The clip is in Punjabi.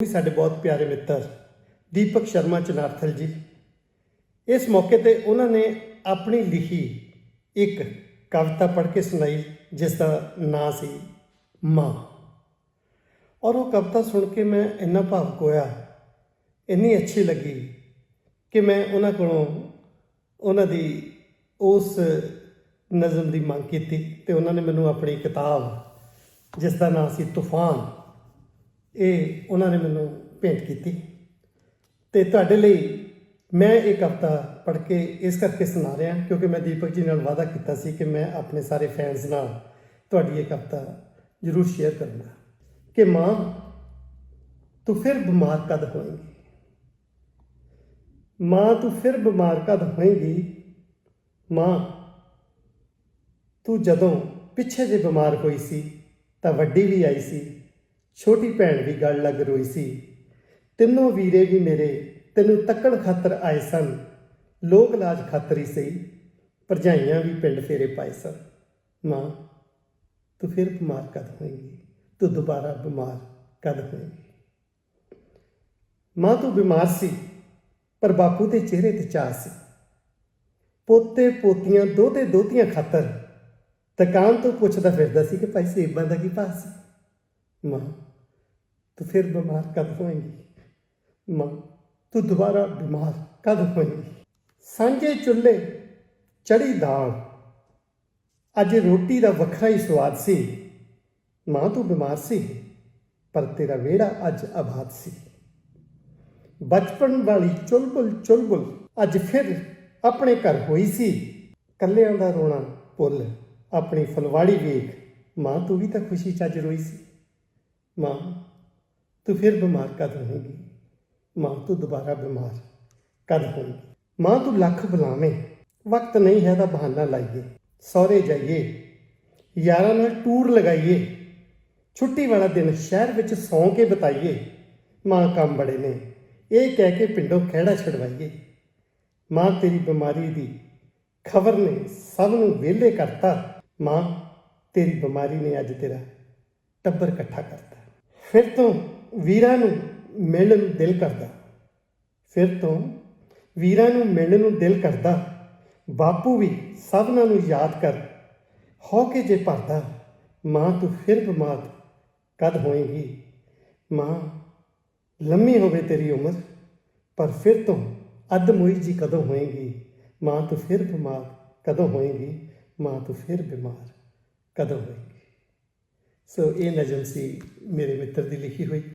ਵੀ ਸਾਡੇ ਬਹੁਤ ਪਿਆਰੇ ਮਿੱਤਰ ਦੀਪਕ ਸ਼ਰਮਾ ਚਨਾਰਥਲ ਜੀ। ਇਸ ਮੌਕੇ ਤੇ ਉਹਨਾਂ ਨੇ ਆਪਣੀ ਲਿਖੀ ਇੱਕ ਕਵਿਤਾ ਪੜ੍ਹ ਕੇ ਸੁਣਾਈ, ਜਿਸ ਦਾ ਨਾਂ ਸੀ ਮਾਂ। ਔਰ ਉਹ ਕਵਿਤਾ ਸੁਣ ਕੇ ਮੈਂ ਇੰਨਾ ਭਾਵੁਕ ਹੋਇਆ, ਇੰਨੀ ਅੱਛੀ ਲੱਗੀ ਕਿ ਮੈਂ ਉਹਨਾਂ ਕੋਲੋਂ ਉਹਨਾਂ ਦੀ ਉਸ ਨਜ਼ਮ ਦੀ ਮੰਗ ਕੀਤੀ ਤੇ ਉਹਨਾਂ ਨੇ ਮੈਨੂੰ ਆਪਣੀ ਕਿਤਾਬ, ਜਿਸ ਦਾ ਨਾਂ ਸੀ ਤੂਫਾਨ ਇਹ ਉਹਨਾਂ ਨੇ ਮੈਨੂੰ ਭੇਂਟ ਕੀਤੀ। ਤੇ ਤੁਹਾਡੇ ਲਈ ਮੈਂ ਇਹ ਕਵਿਤਾ ਪੜ੍ਹ ਕੇ ਇਸ ਕਰਕੇ ਸੁਣਾ ਰਿਹਾ ਕਿਉਂਕਿ ਮੈਂ ਦੀਪਕ ਜੀ ਨਾਲ ਵਾਅਦਾ ਕੀਤਾ ਸੀ ਕਿ ਮੈਂ ਆਪਣੇ ਸਾਰੇ ਫੈਨਸ ਨਾਲ ਤੁਹਾਡੀ ਇਹ ਕਵਿਤਾ ਜ਼ਰੂਰ ਸ਼ੇਅਰ ਕਰੂੰਗਾ ਕਿ ਮਾਂ, ਤੂੰ ਫਿਰ ਬਿਮਾਰ ਕਦ ਹੋਏਂਗੀ? ਮਾਂ, ਤੂੰ ਫਿਰ ਬਿਮਾਰ ਕਦ ਹੋਏਂਗੀ? ਮਾਂ, ਤੂੰ ਜਦੋਂ ਪਿੱਛੇ ਜੇ ਬਿਮਾਰ ਹੋਈ ਸੀ ਤਾਂ ਵੱਡੀ ਵੀ ਆਈ ਸੀ। ਛੋਟੀ ਭੈਣ ਵੀ ਗੱਲ ਲੱਗ ਰੋਈ ਸੀ। ਤਿੰਨੋਂ ਵੀਰੇ ਵੀ ਮੇਰੇ ਤੈਨੂੰ ਤੱਕਣ ਖਾਤਰ ਆਏ ਸਨ। ਲੋਕ ਲਾਜ ਖਾਤਰ ਹੀ ਸਹੀ, ਭਰਜਾਈਆਂ ਵੀ ਪਿੰਡ ਫੇਰੇ ਪਾਏ ਸਨ। ਮਾਂ, ਤੂੰ ਫਿਰ ਬਿਮਾਰ ਕਦ ਹੋਏਂਗੀ? ਤੂੰ ਦੁਬਾਰਾ ਬਿਮਾਰ ਕਦ ਹੋਏਂਗੀ? ਮਾਂ, ਤੂੰ ਬਿਮਾਰ ਸੀ, ਪਰ ਬਾਪੂ ਦੇ ਚਿਹਰੇ ਤੇ ਚਾਹ ਸੀ। ਪੋਤੇ ਪੋਤੀਆਂ ਦੋਤੇ ਦੋਤੀਆਂ ਖਾਤਰ ਦੁਕਾਨ ਤੋਂ ਪੁੱਛਦਾ ਫਿਰਦਾ ਸੀ ਕਿ ਭਾਈ ਸੇਬਾਂ ਦਾ ਕੀ ਭਾਅ ਸੀ? ਮਾਂ ਤੂੰ ਫਿਰ ਬਿਮਾਰ ਕਦ ਹੋਏਂਗੀ? ਮਾਂ, ਤੂੰ ਦੁਬਾਰਾ ਬਿਮਾਰ ਕਦ ਹੋਏਂਗੀ? ਸਾਂਝੇ ਚੁੱਲ੍ਹੇ ਚੜੀ ਦਾਲ। ਅੱਜ ਰੋਟੀ ਦਾ ਵੱਖਰਾ ਹੀ ਸਵਾਦ ਸੀ। ਮਾਂ, ਤੂੰ ਬਿਮਾਰ ਸੀ, ਪਰ ਤੇਰਾ ਵਿਹੜਾ ਅੱਜ ਆਬਾਦ ਸੀ। ਬਚਪਨ ਵਾਲੀ ਚੁਲਬੁਲ ਚੁਲਬੁਲ ਅੱਜ ਫਿਰ ਆਪਣੇ ਘਰ ਹੋਈ ਸੀ। ਕੱਲਿਆਂ ਦਾ ਰੋਣਾ ਭੁੱਲ ਆਪਣੀ ਫਲਵਾੜੀ ਵੇਖ। ਮਾਂ, ਤੂੰ ਵੀ ਤਾਂ ਖੁਸ਼ੀ ਚੱਜ ਰੋਈ ਸੀ। ਮਾਂ ਤੂੰ ਫਿਰ ਬਿਮਾਰ ਕਦ ਹੋਏਗੀ? ਮਾਂ ਤੂੰ ਦੁਬਾਰਾ ਬਿਮਾਰ ਕਦ ਹੋਏਗੀ? ਮਾਂ ਤੂੰ ਲੱਖ ਬੁਲਾਵੇਂ, ਵਕਤ ਨਹੀਂ ਹੈ ਤਾਂ ਬਹਾਨਾ ਲਾਈਏ, ਸਹੁਰੇ ਜਾਈਏ, ਯਾਰਾਂ ਨਾਲ ਟੂਰ ਲਗਾਈਏ, ਛੁੱਟੀ ਵਾਲਾ ਦਿਨ ਸ਼ਹਿਰ ਵਿੱਚ ਸੌਂ ਕੇ ਬਿਤਾਈਏ, ਮਾਂ ਕੰਮ ਬੜੇ ਨੇ, ਇਹ ਕਹਿ ਕੇ ਪਿੰਡੋਂ ਖਹਿੜਾ ਛਡਵਾਈਏ। ਮਾਂ ਤੇਰੀ ਬਿਮਾਰੀ ਦੀ ਖਬਰ ਨੇ ਸਭ ਨੂੰ ਵਿਹਲੇ ਕਰਤਾ, ਮਾਂ ਤੇਰੀ ਬਿਮਾਰੀ ਨੇ ਅੱਜ ਤੇਰਾ ਟੱਬਰ ਇਕੱਠਾ ਕਰਤਾ। ਫਿਰ ਤੋਂ ਵੀਰਾਂ ਨੂੰ ਮਿਲਣ ਨੂੰ ਦਿਲ ਕਰਦਾ। ਫਿਰ ਤੋਂ ਵੀਰਾਂ ਨੂੰ ਮਿਲਣ ਨੂੰ ਦਿਲ ਕਰਦਾ। ਬਾਪੂ ਵੀ ਸਭਨਾਂ ਨੂੰ ਯਾਦ ਕਰ, ਹੋ ਕੇ ਜੇ ਭਰਦਾ, ਮਾਂ ਤੂੰ ਫਿਰ ਬਿਮਾਰ ਕਦ ਹੋਏਗੀ? ਮਾਂ, ਲੰਮੀ ਹੋਵੇ ਤੇਰੀ ਉਮਰ, ਪਰ ਫਿਰ ਤੋਂ ਅੱਧ ਜੀ ਕਦੋਂ ਹੋਏਗੀ? ਮਾਂ ਤੂੰ ਫਿਰ ਬਿਮਾਰ ਕਦੋਂ ਹੋਏਗੀ? ਮਾਂ ਤੂੰ ਫਿਰ ਬਿਮਾਰ ਕਦੋਂ ਹੋਏਗੀ? ਸੋ ਇਹ ਨਜ਼ਮ ਸੀ ਮੇਰੇ ਮਿੱਤਰ ਦੀ ਲਿਖੀ ਹੋਈ।